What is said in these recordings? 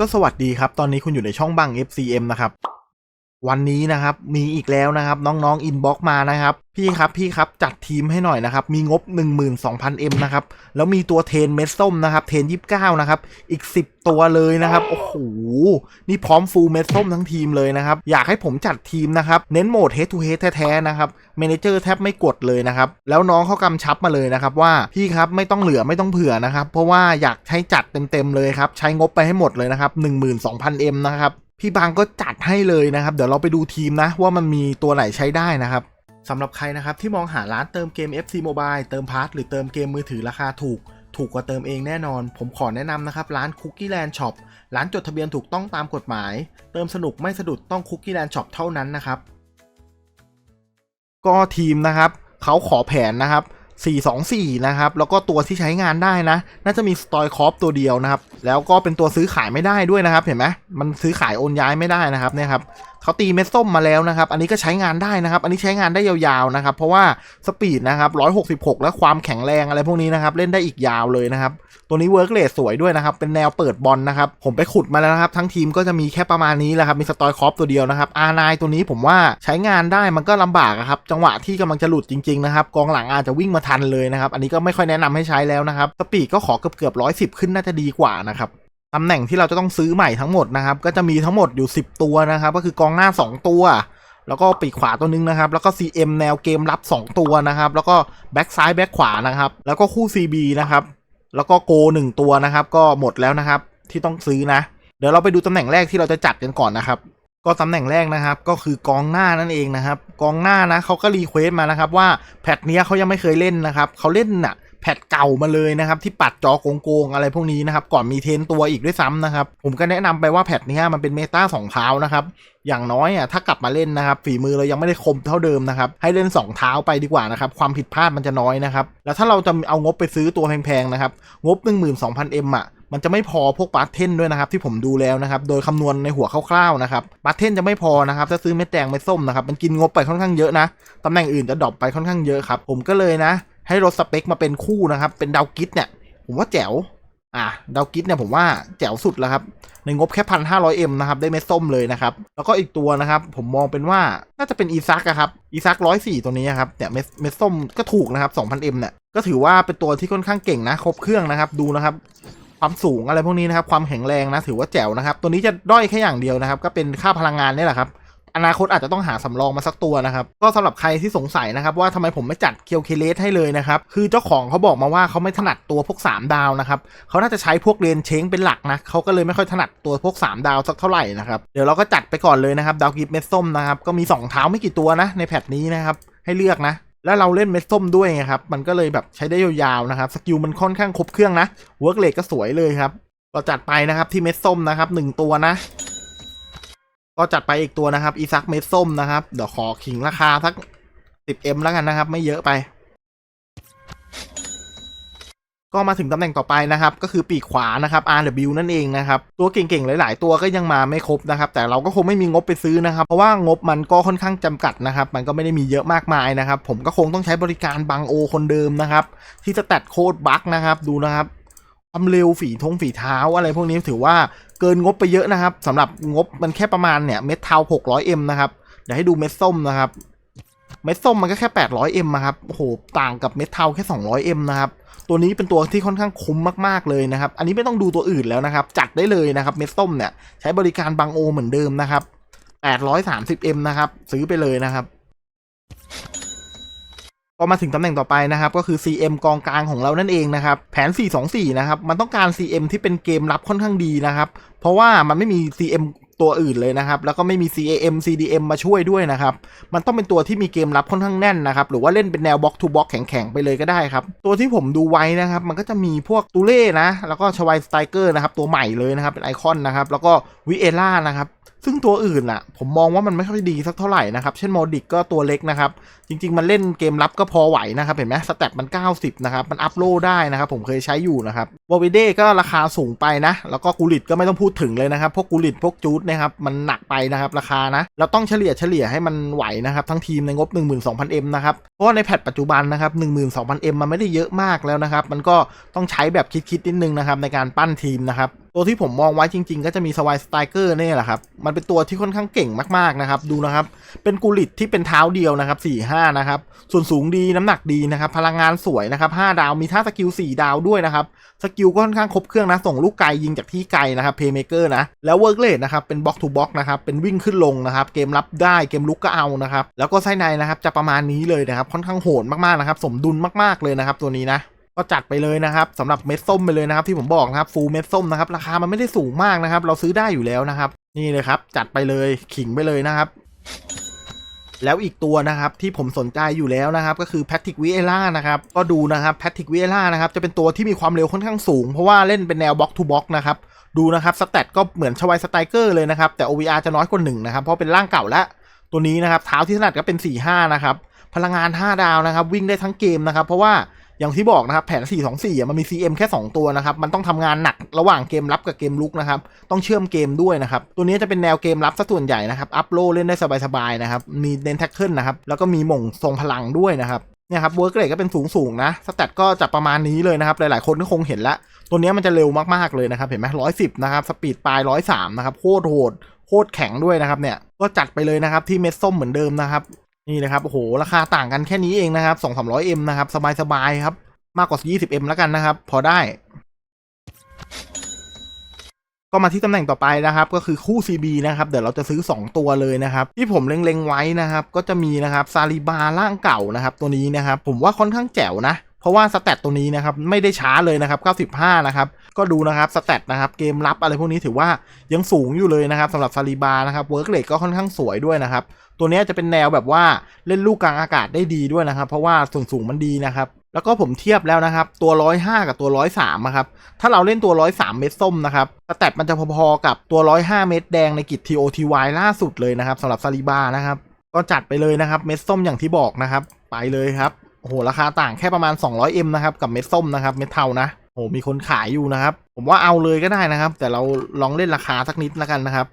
ก็สวัสดีครับ ตอนนี้คุณอยู่ในช่องบัง FCM นะครับ วันนี้นะครับมีอีกแล้วนะครับน้องๆอินบ็อกมานะครับ พี่ครับพี่ครับจัดทีมให้หน่อยนะครับ มีงบ 12,000M นะครับ แล้วมีตัวเทนเม็ดส้มนะครับ เทน29 นะครับ อีก 10 ตัวเลยนะครับ โอ้โห นี่พร้อมฟูลเม็ดส้มทั้งทีมเลยนะครับ อยากให้ผมจัดทีมนะครับ เน้นโหมด head to head แท้ๆนะครับเมนเจอร์แทบไม่กดเลยนะครับ แล้วน้องเขากำชับมาเลยนะครับ ว่าพี่ครับไม่ต้องเหลือไม่ต้องเผื่อนะครับ เพราะว่าอยากให้จัดเต็มๆเลยครับใช้งบไปให้หมดเลยนะครับ 12,000M นะครับ พี่บางก็จัดให้เลยนะครับ เดี๋ยวเราไปดูทีมนะ ว่ามันมีตัวไหนใช้ได้นะครับสำหรับใครนะครับที่มองหาร้านเติมเกม FC Mobile เติมพาร์ทหรือเติมเกมมือถือราคาถูก ถูกกว่าเติมเองแน่นอน ผมขอแนะนำนะครับ ร้าน Cookie Land Shop ร้านจดทะเบียนถูกต้องตามกฎหมาย เติมสนุกไม่สะดุดต้อง Cookie Land Shop เท่านั้นนะครับ ก็ทีมนะครับ เขาขอแผนนะครับ 424 นะครับ แล้วก็ตัวที่ใช้งานได้นะ น่าจะมีสตอยคอปตัวเดียวนะครับ แล้วก็เป็นตัวซื้อขายไม่ได้ด้วยนะครับ เห็นไหมมันซื้อขายโอนย้ายไม่ได้นะครับเนี่ยครับ เขาตีเม็ดส้มมาแล้วนะครับ อันนี้ก็ใช้งานได้นะครับ อันนี้ใช้งานได้ยาวๆนะครับ เพราะว่าสปีดนะครับ166 และความแข็งแรงอะไรพวกนี้นะครับ เล่นได้อีกยาวเลยนะครับ ตัวนี้เวิร์กเลสสวยด้วยนะครับ เป็นแนวเปิดบอลนะครับ ผมไปขุดมาแล้วนะครับ ทั้งทีมก็จะมีแค่ประมาณนี้แหละครับ มีสตอยคอปตัวเดียวนะครับ R9 ตัวนี้ผมว่าใช้งานได้มันก็ลำบากครับ จังหวะที่กำลังจะหลุดจริงๆนะครับ กองหลังอาจจะวิ่งมาทันเลยนะครับ อันนี้ก็ไม่ค่อยแนะนำให้ใช้แล้วนะครับ สปีดก็ขอเกือบเกือบร้อยสิบขึ้นน่าจะดีกว่านะครับ ตำแหน่งที่เราจะต้องซื้อใหม่ทั้งหมดนะครับ ก็จะมีทั้งหมดอยู่ 10 ตัวนะครับ ก็คือกองหน้า 2 ตัว แล้วก็ปีกขวาตัวนึงนะครับ แล้วก็ CM แนวเกมรับ 2 ตัวนะครับ แล้วก็แบ็กซ้ายแบ็กขวานะครับ แล้วก็คู่ CB นะครับ แล้วก็โกหนึ่งตัวนะครับ ก็หมดแล้วนะครับ ที่ต้องซื้อนะ เดี๋ยวเราไปดูตำแหน่งแรกที่เราจะจัดกันก่อนนะครับ ก็ตำแหน่งแรกนะครับ ก็คือกองหน้านั่นเองนะครับ กองหน้านะเขาก็รีเควสต์มานะครับว่าแพทเนี้ยเขายังไม่เคยเล่นนะครับเขาเล่นน่ะ พทเก่ามาเลยนะครับ ที่ปัดจอโกงๆอะไรพวกนี้นะครับ ก่อนมีเทนตัวอีกด้วยซ้ำนะครับ ผมก็แนะนำไปว่าแพทนี้มันเป็นเมตาสองเท้านะครับ อย่างน้อยอะถ้ากลับมาเล่นนะครับ ฝีมือเรายังไม่ได้คมเท่าเดิมนะครับ ให้เล่น 2 เท้าไปดีกว่านะครับ ความผิดพลาดมันจะน้อยนะครับ แล้วถ้าเราจะเอางบไปซื้อตัวแพงๆนะครับ งบ 12,000M อะมันจะไม่พอพวกบาร์เทนด้วยนะครับที่ผมดูแล้วนะครับ โดยคำนวณในหัวคร่าวๆนะครับบาร์เทนจะไม่พอนะครับถ้าซื้อเม็ดแดงเม็ดส้มนะครับมันกินงบไปค่อนข้างเยอะนะตำแหน่งอื่นจะดรอปไปค่อนข้างเยอะครับผมก็เลยนะ ให้ลดสเปคมาเป็นคู่นะครับ เป็นดาวกิทเนี่ย ผมว่าแจ๋ว อะดาวกิทเนี่ยผมว่าแจ๋วสุดแล้วครับ ในงบแค่พันห้าร้อยเอ็มนะครับ ได้เม็ดส้มเลยนะครับ แล้วก็อีกตัวนะครับ ผมมองเป็นว่าน่าจะเป็นอีซักครับ อีซักร้อยสี่ตัวนี้ครับ เนี่ยเม็ดส้มก็ถูกนะครับสองพันเอ็มเนี่ย ก็ถือว่าเป็นตัวที่ค่อนข้างเก่งนะ ครบเครื่องนะครับ ดูนะครับความสูงอะไรพวกนี้นะครับ ความแข็งแรงนะ ถือว่าแจ๋วนะครับ ตัวนี้จะด้อยแค่อย่างเดียวนะครับ ก็เป็นค่าพลังงานนี่แหละครับ อนาคตอาจจะต้องหาสำรองมาสักตัวนะครับ ก็สำหรับใครที่สงสัยนะครับว่าทำไมผมไม่จัดเคียวเคเลสให้เลยนะครับ คือเจ้าของเขาบอกมาว่าเขาไม่ถนัดตัวพวก 3 ดาวนะครับเขาน่าจะใช้พวกเรนเชงเป็นหลักนะเขาก็เลยไม่ค่อยถนัดตัวพวก 3 ดาวสักเท่าไหร่นะครับเดี๋ยวเราก็จัดไปก่อนเลยนะครับดาวกิฟเม็ดส้มนะครับก็มี 2 เท้าไม่กี่ตัวนะในแพทนี้นะครับให้เลือกนะแล้วเราเล่นเม็ดส้มด้วยไงครับ มันก็เลยแบบใช้ได้ยาวๆนะครับ สกิลมันค่อนข้างครบเครื่องนะ เวิร์กเลก็สวยเลยครับก็จัดไปนะครับที่เม็ดส้มนะครับหนึ่งตัวนะ ก็จัดไปอีกตัวนะครับ อีซักเม็ดส้มนะครับ เดี๋ยวขอขิงราคาสัก 10M แล้วกันนะครับ ไม่เยอะไป ก็มาถึงตำแหน่งต่อไปนะครับ ก็คือปีกขวานะครับ RW นั่นเองนะครับ ตัวเก่งๆ หลาย ๆ ตัวก็ยังมาไม่ครบนะครับ แต่เราก็คงไม่มีงบไปซื้อนะครับ เพราะว่างบมันก็ค่อนข้างจำกัดนะครับ มันก็ไม่ได้มีเยอะมากมายนะครับ ผมก็คงต้องใช้บริการบังโอคนเดิมนะครับ ที่จะตัดโคดบั๊กนะครับ ดูนะครับ ความเร็วฝีทงฝีเท้าอะไรพวกนี้ถือว่าเกินงบไปเยอะนะครับสำหรับงบมันแค่ประมาณเนี่ยเม็ดเทา 600M นะครับเดี๋ยวให้ดูเม็ดส้มนะครับ เม็ดส้มมันก็แค่ 800M นะครับโอ้โหต่างกับเม็ดเทาแค่ 200M นะครับตัวนี้เป็นตัวที่ค่อนข้างคุ้มมากๆเลยนะครับ อันนี้ไม่ต้องดูตัวอื่นแล้วนะครับ จัดได้เลยนะครับ เม็ดส้มเนี่ย ใช้บริการบางโอเหมือนเดิมนะครับ 830M นะครับ ซื้อไปเลยนะครับ ก็มาถึงตำแหน่งต่อไปนะครับ ก็คือ CM กองกลางของเรานั่นเองนะครับ แผน 424 นะครับ มันต้องการ CM ที่เป็นเกมรับค่อนข้างดีนะครับ เพราะว่ามันไม่มี CM ตัวอื่นเลยนะครับ แล้วก็ไม่มี CAM CDM มาช่วยด้วยนะครับ มันต้องเป็นตัวที่มีเกมรับค่อนข้างแน่นนะครับ หรือว่าเล่นเป็นแนวบล็อกทูบล็อกแข็งๆ ไปเลยก็ได้ครับ ตัวที่ผมดูไว้นะครับ มันก็จะมีพวกตูเล่นะ แล้วก็ชวายสไตเกอร์นะครับ ตัวใหม่เลยนะครับ เป็นไอคอนนะครับ แล้วก็วิเอล่านะครับ ซึ่งตัวอื่นอะผมมองว่ามันไม่ค่อยดีสักเท่าไหร่นะครับ เช่นโมดิกก็ตัวเล็กนะครับ จริง ๆ มันเล่นเกมรับก็พอไหวนะครับ เห็นไหมสแตทมัน 90 นะครับ มันอัพโหลดได้นะครับ ผมเคยใช้อยู่นะครับวอวิเดก็ราคาสูงไปนะ แล้วก็กูริตก็ไม่ต้องพูดถึงเลยนะครับ พวกกูริตพวกจูดนะครับ มันหนักไปนะครับ ราคานะ เราต้องเฉลี่ยเฉลี่ยให้มันไหวนะครับ ทั้งทีมในงบ 12,000M นะครับ เพราะว่าในแพทปัจจุบันนะครับ 12,000M มันไม่ได้เยอะมากแล้วนะครับ มันก็ต้องใช้แบบคิดๆนิดนึงนะครับในการปั้นทีมนะครับ ตัวที่ผมมองไว้จริง ๆ ก็จะมีสวายสไตเกอร์เนี่ยแหละครับ มันเป็นตัวที่ค่อนข้างเก่งมากๆนะครับ ดูนะครับ เป็นกุลิตที่เป็นเท้าเดียวนะครับสี่ห้านะครับ ส่วนสูงดีน้ำหนักดีนะครับ พลังงานสวยนะครับห้าดาว มีท่าสกิลสี่ดาวด้วยนะครับ สกิลก็ค่อนข้างครบเครื่องนะ ส่งลูกไกลยิงจากที่ไกลนะครับ เพย์เมเกอร์นะ แล้วเวิร์กเลดนะครับ เป็นบล็อกทูบล็อกนะครับ เป็นวิ่งขึ้นลงนะครับ เกมรับได้ เกมลุกก็เอานะครับ แล้วก็ไส้ในนะครับ จะประมาณนี้เลยนะครับ ค่อนข้างโหดมากๆนะครับ สมดุลมากๆเลยนะครับ ตัวนี้นะ ก็จัดไปเลยนะครับสำหรับเม็ดส้มไปเลยนะครับ ที่ผมบอกนะครับฟูลเม็ดส้มนะครับ ราคามันไม่ได้สูงมากนะครับ เราซื้อได้อยู่แล้วนะครับ นี่เลยครับ จัดไปเลยขิงไปเลยนะครับ แล้วอีกตัวนะครับที่ผมสนใจอยู่แล้วนะครับ ก็คือแพทริกวิเอล่านะครับก็ดูนะครับแพทริกวิเอล่านะครับจะเป็นตัวที่มีความเร็วค่อนข้างสูง เพราะว่าเล่นเป็นแนวบล็อกทูบล็อกนะครับดูนะครับสเตตก็เหมือนชวายสไตรเกอร์เลยนะครับแต่ OVR จะน้อยกว่าหนึ่งนะครับเพราะเป็นร่างเก่าแล้วตัวนี้นะครับเท้าที่ถนัดก็เป็น4 5นะครับพลังงาน 5 ดาวนะครับ วิ่งได้ทั้งเกมนะครับ เพราะว่า อย่างที่บอกนะครับแผน 4 2 4มันมี CM แค่ 2 ตัวนะครับ มันต้องทำงานหนักระหว่างเกมรับกับเกมลุกนะครับ ต้องเชื่อมเกมด้วยนะครับ ตัวนี้จะเป็นแนวเกมรับซะส่วนใหญ่นะครับ อัพโลเล่นได้สบายๆนะครับ มีเน้นแท็กเกิลนะครับ แล้วก็มีหม่งทรงพลังด้วยนะครับเนี่ยครับเวิร์กเรทก็เป็นสูงสูงๆนะ สแตทก็จะประมาณนี้เลยนะครับ หลายๆ คนก็คงเห็นละ ตัวนี้มันจะเร็วมากๆเลยนะครับ เห็นไหมร้อยสิบนะครับ สปีดปลายร้อยสามนะครับ โคตรโหด โคตรแข็งด้วยนะครับเนี่ย ก็จัดไปเลยนะครับที่เม็ดส้มเหมือนเดิมนะครับ นี่นะครับโอ้โหราคาต่างกันแค่นี้เองนะครับ2 3 0 0 M นะครับสบายๆครับ มากกว่า 20M แล้วกันนะครับ พอได้ ก็มาที่ตำแหน่งต่อไปนะครับ ก็คือคู่ CB นะครับเดี๋ยวเราจะซื้อ 2 ตัวเลยนะครับ ที่ผมเล็งๆไว้นะครับ ก็จะมีนะครับซาลิบาร่างเก่านะครับ ตัวนี้นะครับ ผมว่าค่อนข้างแจ๋วนะเพราะว่าสแตตตัวนี้นะครับไม่ได้ช้าเลยนะครับ95นะครับก็ดูนะครับสแตตนะครับเกมรับอะไรพวกนี้ถือว่ายังสูงอยู่เลยนะครับสำหรับซาลิบานะครับเวิร์กเลก็ค่อนข้างสวยด้วยนะครับ ตัวนี้จะเป็นแนวแบบว่าเล่นลูกกลางอากาศได้ดีด้วยนะครับ เพราะว่าส่วนสูงมันดีนะครับแล้วก็ผมเทียบแล้วนะครับ ตัว 105 กับตัว 103นะครับถ้าเราเล่นตัว 103 เม็ดส้มนะครับสแตทมันจะพอๆกับตัว 105 เม็ดแดงในกิจ TOTY ล่าสุดเลยนะครับสำหรับซาลิบานะครับก็จัดไปเลยนะครับเม็ดส้มอย่างที่บอกนะครับ ไปเลยครับโอ้โหราคาต่างแค่ประมาณ 200M นะครับกับเม็ดส้มนะครับเม็ดเทานะโอ้โหมีคนขายอยู่นะครับ ผมว่าเอาเลยก็ได้นะครับ แต่เราลองเล่นราคาสักนิดแล้วกันนะครับ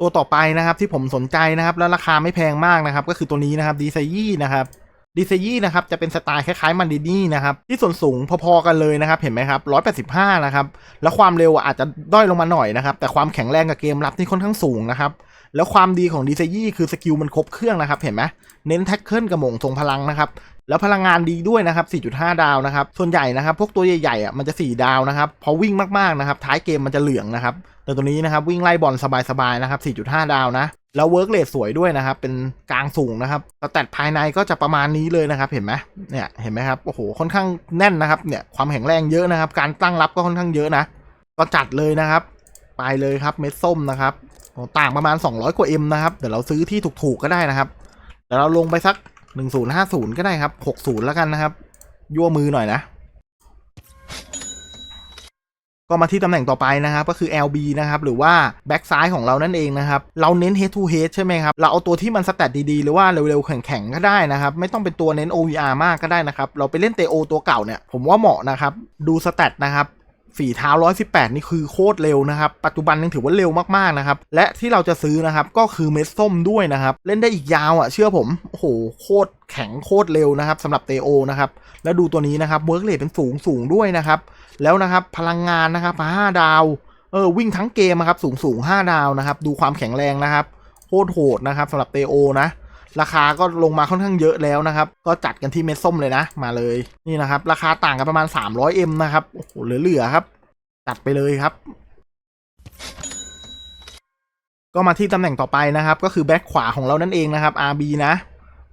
ตัวต่อไปนะครับที่ผมสนใจนะครับแล้วราคาไม่แพงมากนะครับก็คือตัวนี้นะครับดีไซยี่นะครับดีไซยี่นะครับจะเป็นสไตล์คล้ายๆมันดินี่นะครับที่ส่วนสูงพอๆกันเลยนะครับ เห็นไหมครับ 185 นะครับ แล้วความเร็วอาจจะด้อยลงมาหน่อยนะครับ แต่ความแข็งแรงกับเกมรับนี่ค่อนข้างสูงนะครับ แล้วความดีของดีไซยี่คือสกิลมันครบเครื่องนะครับ เห็นไหมเน้นแท็กเกิลกับหม่งทรงพลังนะครับ แล้วพลังงานดีด้วยนะครับ 4.5 ดาวนะครับ ส่วนใหญ่นะครับ พวกตัวใหญ่ๆอะมันจะ 4 ดาวนะครับพอวิ่งมากๆนะครับท้ายเกมมันจะเหลืองนะครับ แต่ตัวนี้นะครับวิ่งไล่บอลสบายๆนะครับ 4.5 ดาวนะ แล้วเวิร์กเลทสวยด้วยนะครับ เป็นกลางสูงนะครับสแตทภายในก็จะประมาณนี้เลยนะครับ เห็นไหมเนี่ยเห็นไหมครับโอ้โหค่อนข้างแน่นนะครับเนี่ยความแข็งแรงเยอะนะครับ การตั้งรับก็ค่อนข้างเยอะนะ ก็จัดเลยนะครับ ไปเลยครับเม็ดส้มนะครับต่างประมาณ 200 กว่า M นะครับเดี๋ยวเราซื้อที่ถูกๆก็ได้นะครับเดี๋ยวเราลงไปสัก 1050 ก็ได้ครับ60แล้วกันนะครับยั่วมือหน่อยนะ ก็มาที่ตำแหน่งต่อไปนะครับก็คือ LB นะครับหรือว่าแบ็กซ้ายของเรานั่นเองนะครับเราเน้น head to head ใช่ไหมครับเราเอาตัวที่มันสแตทดีๆ หรือว่าเร็วๆ แข็งๆ ก็ได้นะครับ ไม่ต้องเป็นตัวเน้น OVR มากก็ได้นะครับ เราไปเล่นเตโอตัวเก่าเนี่ย ผมว่าเหมาะนะครับ ดูสแตทนะครับฝีเท้า 118 นี่คือโคตรเร็วนะครับ ปัจจุบันยังถือว่าเร็วมากๆนะครับ และที่เราจะซื้อนะครับ ก็คือเม็ดส้มด้วยนะครับ เล่นได้อีกยาวอะ เชื่อผม โอ้โห โคตรแข็งโคตรเร็วนะครับสำหรับเตโอนะครับ แล้วดูตัวนี้นะครับ เวิร์กเลทเป็นสูงสูงด้วยนะครับ แล้วนะครับพลังงานนะครับ5ดาวเออวิ่งทั้งเกมนะครับสูงสูง5ดาวนะครับ ดูความแข็งแรงนะครับโคตรโหดนะครับสำหรับเตโอนะราคาก็ลงมาค่อนข้างเยอะแล้วนะครับ ก็จัดกันที่เม็ดส้มเลยนะ มาเลยนี่นะครับ ราคาต่างกันประมาณ 300M นะครับโอ้โหเหลือๆครับ จัดไปเลยครับ ก็มาที่ตำแหน่งต่อไปนะครับ ก็คือแบ็คขวาของเรานั่นเองนะครับ RB นะ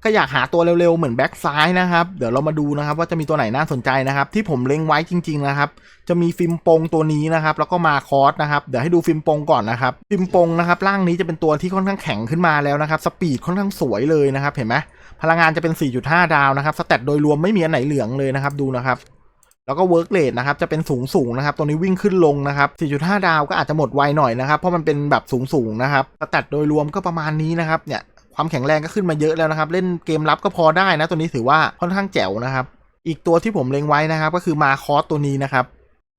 ก็อยากหาตัวเร็วๆ เหมือนแบ็คซ้ายนะครับ เดี๋ยวเรามาดูนะครับ ว่าจะมีตัวไหนน่าสนใจนะครับ ที่ผมเล็งไว้จริง ๆ นะครับ จะมีฟิล์มปงตัวนี้นะครับ แล้วก็มาคอสนะครับ เดี๋ยวให้ดูฟิล์มปงก่อนนะครับ ฟิล์มปงนะครับ ร่างนี้จะเป็นตัวที่ค่อนข้างแข็งขึ้นมาแล้วนะครับ สปีดค่อนข้างสวยเลยนะครับ เห็นไหมพลังงานจะเป็น 4.5 ดาวนะครับสแตทโดยรวมไม่มีอันไหนเหลืองเลยนะครับ ดูนะครับแล้วก็เวิร์กเลทนะครับจะเป็นสูงสูงๆนะครับตัวนี้วิ่งขึ้นลงนะครับ 4.5 ดาวก็อาจจะหมดไวหน่อยนะครับ เพราะมันเป็นแบบสูงสูงนะครับสแตทโดยรวมก็ประมาณนี้นะครับเนี่ย ความแข็งแรงก็ขึ้นมาเยอะแล้วนะครับ เล่นเกมรับก็พอได้นะ ตัวนี้ถือว่าค่อนข้างแจ๋วนะครับ อีกตัวที่ผมเล็งไว้นะครับ ก็คือมาคอสตัวนี้นะครับ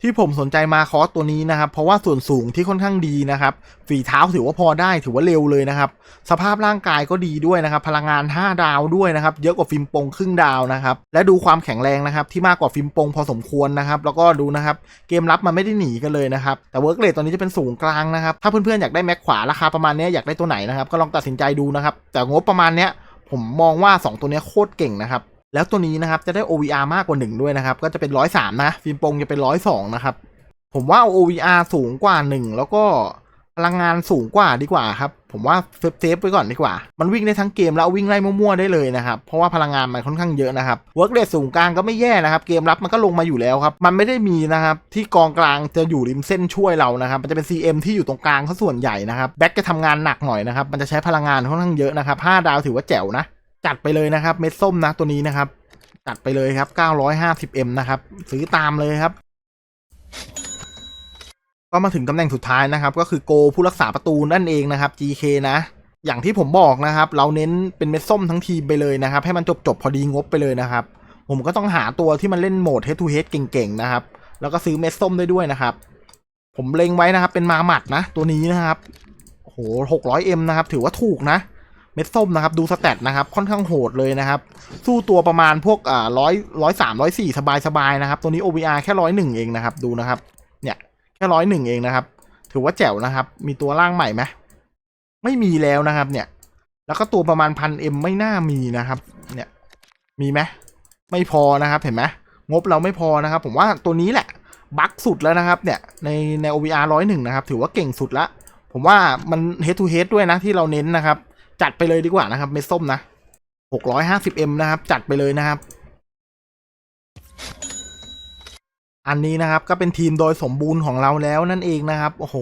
ที่ผมสนใจมาคอสตัวนี้นะครับ เพราะว่าส่วนสูงที่ค่อนข้างดีนะครับ ฝีเท้าถือว่าพอได้ถือว่าเร็วเลยนะครับ สภาพร่างกายก็ดีด้วยนะครับ พลังงาน 5 ดาวด้วยนะครับ เยอะกว่าฟิล์มปงครึ่งดาวนะครับ และดูความแข็งแรงนะครับ ที่มากกว่าฟิล์มปงพอสมควรนะครับ แล้วก็ดูนะครับ เกมรับมันไม่ได้หนีกันเลยนะครับ แต่เวิร์กเรทตอนนี้จะเป็นสูงกลางนะครับ ถ้าเพื่อนๆอยากได้แม็กขวาราคาประมาณนี้อยากได้ตัวไหนนะครับ ก็ลองตัดสินใจดูนะครับ แต่งบประมาณเนี้ยผมมองว่า 2 ตัวนี้โคตรเก่งนะครับ แล้วตัวนี้นะครับจะได้ OVR มากกว่า 1 ด้วยนะครับ ก็จะเป็น 103 นะ ฟิล์มปงจะเป็น 102 นะครับ ผมว่า OVR สูงกว่า 1 แล้วก็พลังงานสูงกว่าดีกว่าครับ ผมว่าเซฟเซฟไว้ก่อนดีกว่า มันวิ่งได้ทั้งเกมแล้ววิ่งไล่มั่วๆได้เลยนะครับ เพราะว่าพลังงานมันค่อนข้างเยอะนะครับเวิร์กเรทสูงกลางก็ไม่แย่นะครับ เกมรับมันก็ลงมาอยู่แล้วครับ มันไม่ได้มีนะครับ ที่กองกลางจะอยู่ริมเส้นช่วยเรานะครับ มันจะเป็น CM ที่อยู่ตรงกลางซะส่วนใหญ่นะครับ แบ็กจะทำงานหนักหน่อยนะครับ มันจะใช้พลังงานค่อนข้างเยอะนะครับ5ดาวถือว่าแจ๋วนะ จัดไปเลยนะครับ เม็ดส้มนะตัวนี้นะครับ จัดไปเลยครับ 950M นะครับ ซื้อตามเลยครับ ก็มาถึงตำแหน่งสุดท้ายนะครับ ก็คือโกผู้รักษาประตูนั่นเองนะครับ GK นะ อย่างที่ผมบอกนะครับ เราเน้นเป็นเม็ดส้มทั้งทีมไปเลยนะครับ ให้มันจบจบๆพอดีงบไปเลยนะครับ ผมก็ต้องหาตัวที่มันเล่นโหมด head to head เก่งๆนะครับ แล้วก็ซื้อเม็ดส้มได้ด้วยนะครับ ผมเล็งไว้นะครับ เป็นมาหมัดนะ ตัวนี้นะครับโห 600M นะครับ ถือว่าถูกนะ เม็ดส้มนะครับ ดูสแตทนะครับ ค่อนข้างโหดเลยนะครับ สู้ตัวประมาณพวกอ่าร้อยร้อยสามร้อยสี่สบายสบายๆนะครับ ตัวนี้ OVR แค่ร้อยหนึ่งเองนะครับ ดูนะครับ เนี่ย แค่ร้อยหนึ่งเองนะครับ ถือว่าแจ๋วนะครับ มีตัวล่างใหม่ไหมไม่มีแล้วนะครับ เนี่ย แล้วก็ตัวประมาณพันเอ็มไม่น่ามีนะครับ เนี่ย มีไหมไม่พอนะครับ เห็นไหมงบเราไม่พอนะครับ ผมว่าตัวนี้แหละบักสุดแล้วนะครับ เนี่ย ในใน OVR ร้อยหนึ่งนะครับ ถือว่าเก่งสุดละ ผมว่ามัน head to head ด้วยนะที่เราเน้นนะครับ จัดไปเลยดีกว่านะครับ เม็ดส้มนะ 650M นะครับ จัดไปเลยนะครับ อันนี้นะครับก็เป็นทีมโดยสมบูรณ์ของเราแล้วนั่นเองนะครับโอ้โห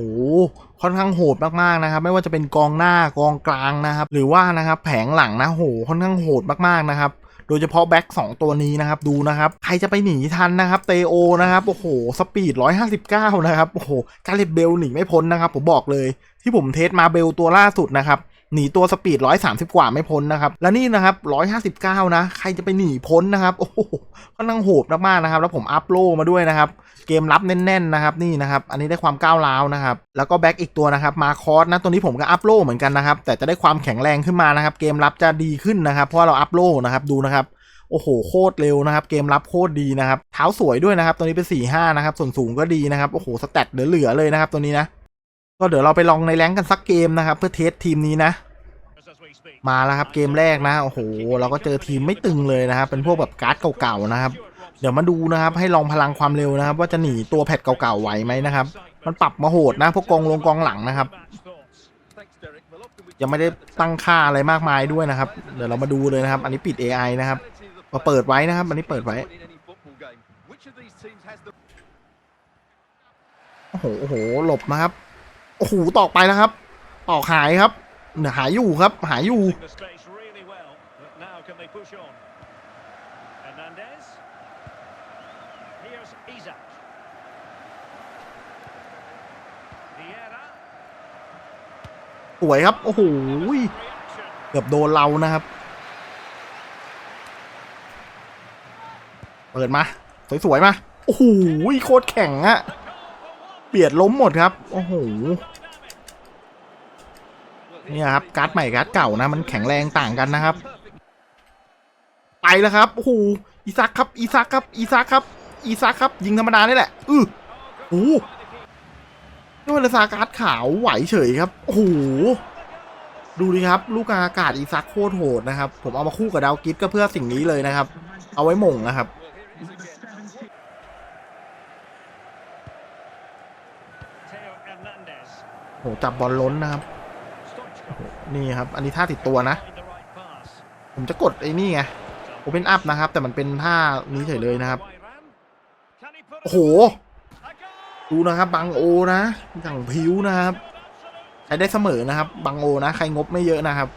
ค่อนข้างโหดมากๆนะครับ ไม่ว่าจะเป็นกองหน้ากองกลางนะครับ หรือว่านะครับ แผงหลังนะโหค่อนข้างโหดมากๆนะครับโดยเฉพาะแบ็กสองตัวนี้นะครับดูนะครับ ใครจะไปหนีทันนะครับเตโอนะครับโอ้โหสปีด 159 นะครับโอ้โหการเลบเบลหนีไม่พ้นนะครับ ผมบอกเลยที่ผมเทสมาเบลตัวล่าสุดนะครับ หนีตัวสปีด 130 กว่าไม่พ้นนะครับ และนี่นะครับ 159 นะ ใครจะไปหนีพ้นนะครับ โอ้โหค่อนข้างโหดมากๆนะครับ แล้วผมอัพโลมาด้วยนะครับ เกมรับแน่นๆนะครับ นี่นะครับ อันนี้ได้ความก้าวร้าวนะครับ แล้วก็แบ็กอีกตัวนะครับ มาคอสนะ ตัวนี้ผมก็อัพโลเหมือนกันนะครับ แต่จะได้ความแข็งแรงขึ้นมานะครับ เกมรับจะดีขึ้นนะครับ เพราะเราอัพโลนะครับ ดูนะครับโอ้โหโคตรเร็วนะครับ เกมรับโคตรดีนะครับ เท้าสวยด้วยนะครับ ตัวนี้เป็น4-5นะครับ ส่วนสูงก็ดีนะครับ โอ้โห สแตทเหลือๆเลยนะครับ ตัวนี้นะ ก็เดี๋ยวเราไปลองในแรงกันสักเกมนะครับ เพื่อเทสทีมนี้นะ มาแล้วครับเกมแรกนะโอ้โหเราก็เจอทีมไม่ตึงเลยนะครับ เป็นพวกแบบการ์ดเก่าๆนะครับ เดี๋ยวมาดูนะครับ ให้ลองพลังความเร็วนะครับ ว่าจะหนีตัวแพทเก่าๆไหวไหมนะครับ มันปรับมาโหดนะ พวกกองลงกองหลังนะครับยังไม่ได้ตั้งค่าอะไรมากมายด้วยนะครับ เดี๋ยวเรามาดูเลยนะครับ อันนี้ปิด AI นะครับมาเปิดไว้นะครับ อันนี้เปิดไว้โอ้โหโอ้โหหลบนะครับ โอ้โหตอกไปแล้วครับตอกหายครับเนี่ยหายอยู่ครับ หายอยู่สวยครับ โอ้โหเกือบโดนเรานะครับ เปิดมา สวยๆมา โอ้โหโคตรแข็งอะ เบียดล้มหมดครับ โอ้โหเนี่ยครับการ์ดใหม่การ์ดเก่านะ มันแข็งแรงต่างกันนะครับ ไปแล้วครับโอ้โหอีซักครับอีซักครับอีซักครับอีซักครับ ยิงธรรมดานี่แหละอือโอ้โหนี่มันซาการ์ดขาวไหวเฉยครับโอ้โหดูดิครับ ลูกกาอากาศอีซักโคตรโหดนะครับ ผมเอามาคู่กับดาวกิฟก็เพื่อสิ่งนี้เลยนะครับ เอาไว้หม่งนะครับ โหจับบอลล้นนะครับ นี่ครับ อันนี้ท่าติดตัวนะ ผมจะกดไอ้นี่ไงโอเ n นอัพนะครับ แต่มันเป็นท่านี้เฉยเลยนะครับ โอ้โห ดูนะครับ บังโอนะอย่างผิวนะครับ ใช้ได้เสมอนะครับ บังโอนะ ใครงบไม่เยอะนะครับ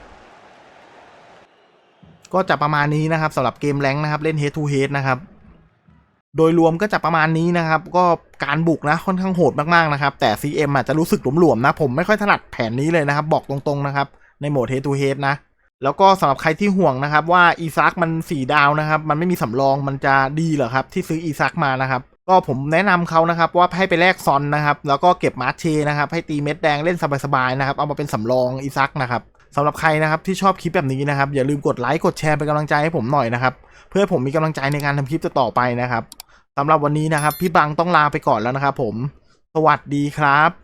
ก็จะประมาณนี้นะครับสำหรับเกมแรงนะครับ เล่น head to head นะครับ โดยรวมก็จะประมาณนี้นะครับ ก็การบุกนะค่อนข้างโหดมากๆนะครับ แต่ CM อาจจะรู้สึกหลวมๆนะ ผมไม่ค่อยถนัดแผนนี้เลยนะครับ บอกตรงๆนะครับ ในโหมด head to head นะ แล้วก็สำหรับใครที่ห่วงนะครับว่าอีซักมันสี่ดาวนะครับ มันไม่มีสำรองมันจะดีเหรอครับ ที่ซื้ออีซักมานะครับ ก็ผมแนะนำเขานะครับว่าให้ไปแลกซอนนะครับ แล้วก็เก็บมาร์ชเชนะครับ ให้ตีเม็ดแดงเล่นสบายๆนะครับ เอามาเป็นสำรองอีซักนะครับ สำหรับใครนะครับที่ชอบคลิปแบบนี้นะครับ อย่าลืมกดไลค์กดแชร์เป็นกำลังใจให้ผมหน่อยนะครับ เพื่อผมมีกำลังใจในการทำคลิปต่อไปนะครับสำหรับวันนี้นะครับ พี่บังต้องลาไปก่อนแล้วนะครับผม สวัสดีครับ